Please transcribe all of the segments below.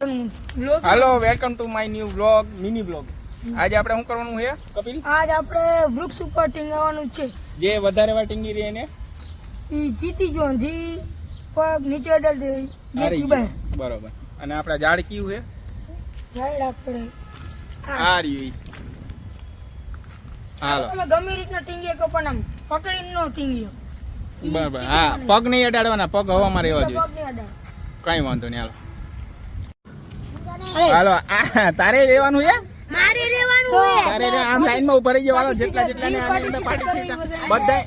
Hello welcome to my new blog mini blog આજે આપણે શું કરવાનું છે કપિલ? આજ આપણે વૃક્ષ ઉપર ટીંગાવાનું છે. જે વધારે વાર ટીંગી રહી એને? ઈ જીતી ગયો જી પગ નીચે અડાડ દે બહાર. બરોબર. અને આપણે ઝાડ કયું છે? ઝાડ આપણે આ. રહ્યું હાલો. તમે ગમે રીતના ટીંગીએ કે પણ આમ પકડીને નો ટીંગીએ ઈ બરાબર હા પગ નહીં અડાડવાના પગ હવામાં રહેવા જોઈએ. પગ નહીં અડાડ. કઈ વાંધો નહીં હાલો. હાલો આ તારે લેવાનું છે? મારે રહેવાનું તારે રે- આમ લાઈનમાં ઊભા રહી જવાનો જેટલા જેટલા ને આની બધા.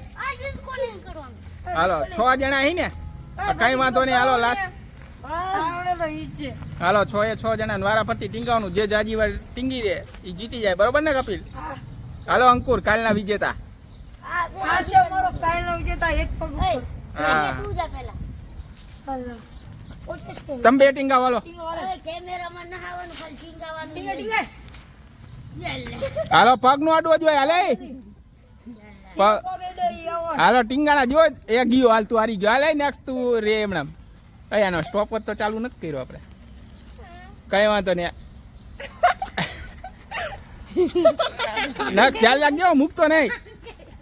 હાલો છ જણા અહીં ને? કઈ વાંધો નહીં હાલો લાસ્ટ આવડે તો ઈ જ છે. હાલો છ એ છ જણા વારા ફરતી ટીંગાવાનું. જે જાજી વાર ટીંગી રે એ જીતી જાય. બરોબર ને કપિલ? હાલો અંકુર કાલના વિજેતા. આ છે મારો કાયનો વિજેતા એક પગ હા. છે. તમે બે હાલો ટીંગો વાળા. ટીંગા, વાલો હાલો પગનું અડવો જોઈએ હાલે. હાલો ટીંગાણા જો એ ગયો હાલ તું હારી ગયો. હાલે નેક્સ્ટ તું રે એમણામ અહીંયાનો સ્ટોપ જ તો ચાલુ નથી કર્યો આપણે. કઈ વાંધો નહીં. નખ ચાલ લાગજો મૂકતો નહીં.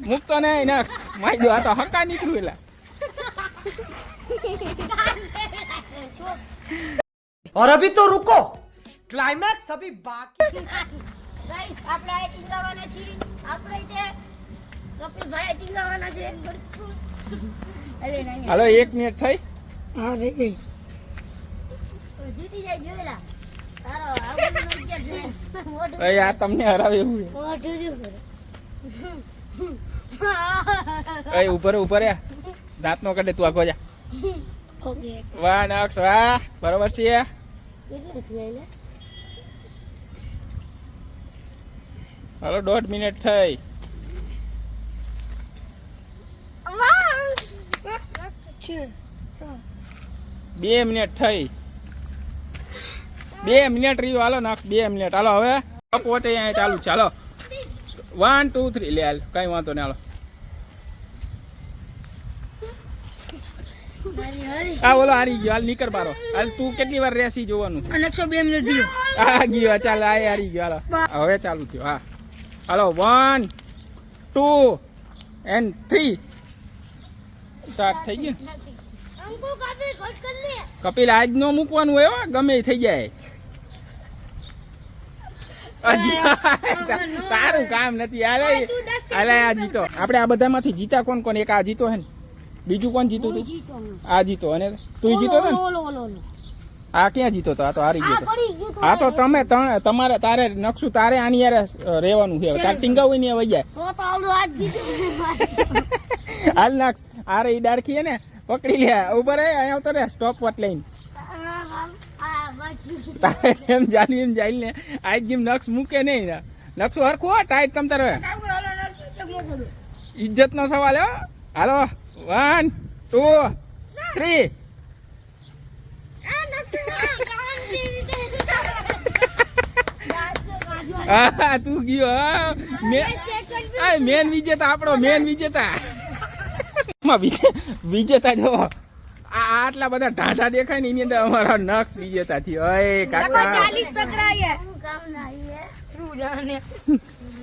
મૂકતો નહીં નખ મારી દો આ તો હકા નીકળ્યું એલા और अभी तो रुको क्लाइमैक्स अभी बाकी ગાઈસ આપણે આ ટીંગાવાના છીએ આપણે તે કપિલભાઈ ટીંગાવાના છે અરે નહીં હાલો એક મિનિટ થઈ હા રે ગઈ. જીતી જાય જોયેલા તારો આવડું વિચાર છે મોઢું ભાઈ આ તમને હરાવે એવું છે. મોઢું શું કરે એ ઉપર ઉપર દાંત નો કાઢે તું આગો જા ઓકે. વાહ નક્ષ વાહ. બરોબર છે હાલો દોઢ મિનિટ થઈ. બે મિનિટ થઈ. બે મિનિટ રહ્યું. હાલો નક્ષ બે મિનિટ. હાલો હવે પહોંચે અહીંયા ચાલુ. છે હાલો વન ટુ થ્રી લે હાલ. કઈ વાંધો નહીં હાલો. આ બોલો હારી ગયો. હાલ નીકળ બારો. હાલ તું કેટલી વાર રેસી જોવાનું? અને એકસો બે મિનિટ થયો આ ગયો. ચાલ આ હારી ગયો. હાલો. હવે ચાલુ થયો. હા. Hello one two and three start થઈ ગયું કપિલ આજ નો મૂકવાનું હોય હો, ગમે થઈ જાય. તારું કામ નથી. હાલે. અરે આ જીતો. આપણે આ બધામાંથી જીતા કોણ કોણ? એક આ જીતો હે ને. બીજું કોણ જીતું તું? આ જીતો. અને તું જીતો હતો ને? ઓલો ઓલો ઓલો. આ ક્યાં જીતો તો? આ તો હારી ગયો આ તો. હા તો તમે તમારે તારે નકશું તારે આની યાર રહેવાનું છે. તારે ટીંગાવું નહીં હવે જાય. તો તો આવડું આજ જીતું હાલ નાખ. આરે ઈ ડારખી ને પકડી લે. ઉપર રે અહીંયા આવતો રે સ્ટોપ વોટ લઈને. તારે એમ જાલી એમ જાય ને આજ જેમ નક્ષ મૂકે નહીં નકશું નક્ષું હરખું હો ટાઈટ તમ તારે. ને. ઇજ્જત નો સવાલ હો. હાલો. વન ટુ થ્રી આ હા તું ગયો હા. મેન વિજેતા આપણો મેન વિજેતા. વિજેતા જો આ આટલા બધા ઢાઢા દેખાય ને એની અંદર અમારો નક્ષ વિજેતા થયો. અય કાકા. કામ નહીં હે તું જાણે.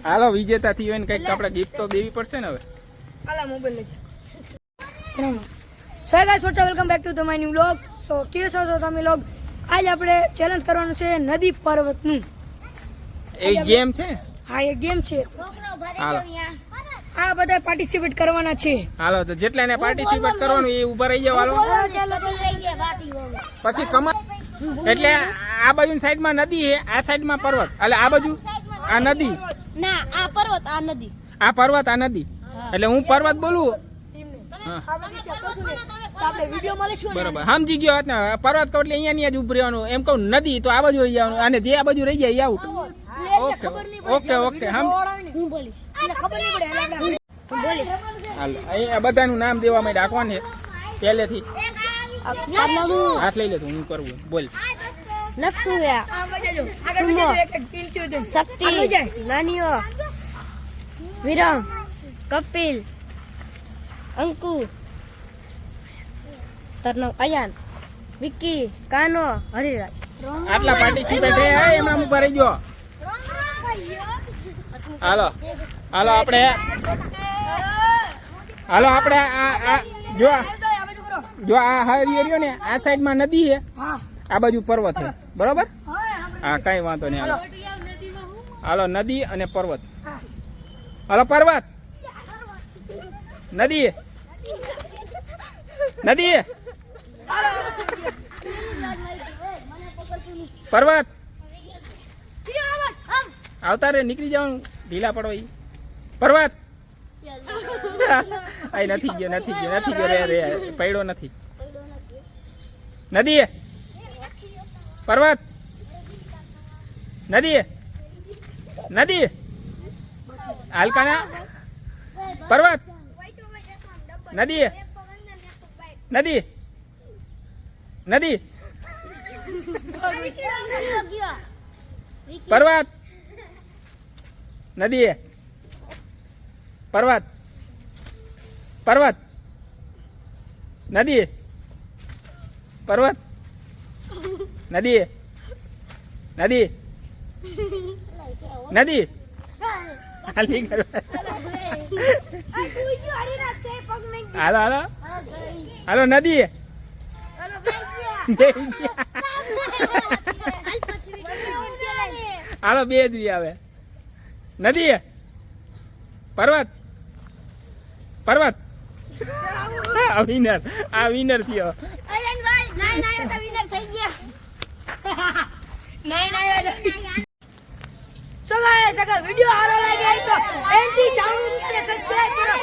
હાલો વિજેતા થયો હોય ને કંઈક આપણે ગિફ્ટ તો દેવી પડશે ને હવે? હાલા mobile. So guys welcome back to the my new vlog so case છો? તમે લોગ? આજ આપણે ચેલેન્જ કરવાનું છે નદી પર્વતનું. એ ગેમ છે? હા એ ગેમ છે. આ બધા પાર્ટિસિપેટ કરવાના છે. હાલો તો જેટલા એને પાર્ટિસિપેટ કરવાનું એ ઊભા રહી જાવ હાલો. પછી કમા એટલે આ બાજુ સાઈડમાં નદી છે આ સાઈડમાં પર્વત. એટલે આ બાજુ આ નદી. ના આ પર્વત આ નદી. આ પર્વત આ નદી. એટલે હું પર્વત બોલું બરોબર. સમજી ગયો વાત ને પર્વત કહું એટલે અહીંયા જ ઉભું રહેવાનું. એમ કહું નદી તો આ બાજુ આવી જવાનું. અને જે આ બાજુ રહી જાય એ આઉટ. ઓકે, ઓકે, ઓકે, અહીંયા બધાનું નામ દેવા માટે છે પહેલેથી. હાથ લઈ લેતું હું કરવું. બોલ. શક્તિ. નાનીઓ. વિરમ કપિલ. અંકુ તારું નામ અયાન વિકી કાનો હરિરાજ આટલા પાર્ટિસિપેટ હે એમાં હું રહી ગયો હાલો હાલો આપણે હાલો આપણે આ આ જો આ- જો આ હરિયરીઓ ને આ સાઈડમાં નદી છે આ બાજુ પર્વત છે બરોબર હા કાંઈ કઈ વાંધો નહીં હાલો હાલો નદી અને પર્વત હાલો પર્વત નદી નદી. પર્વત. આવતા રે, નીકળી જવાનું ઢીલા પડો ઈ. પર્વત. આઈ નથી ગયો નથી ગયો નથી ગયો, રે પડ્યો નથી. નદી. પર્વત. નદી. નદી. હાલકાના. પર્વત. નદી. નદી. નદી. પર્વત. નદી પર્વત. પર્વત. નદી પર્વત. નદી નદી. નદી. હાલી કરવા. હાલો હાલો. હાલો નદી. હાલો બે જ આવે. નદી. પર્વત. પર્વત. આ વિનર આ વિનર થયો. નહીં નહીં સો ગાઈસ અગર વિડિયો સારો લાગે તો એન્ટી ચાઉન અને સબસ્ક્રાઇબ કરો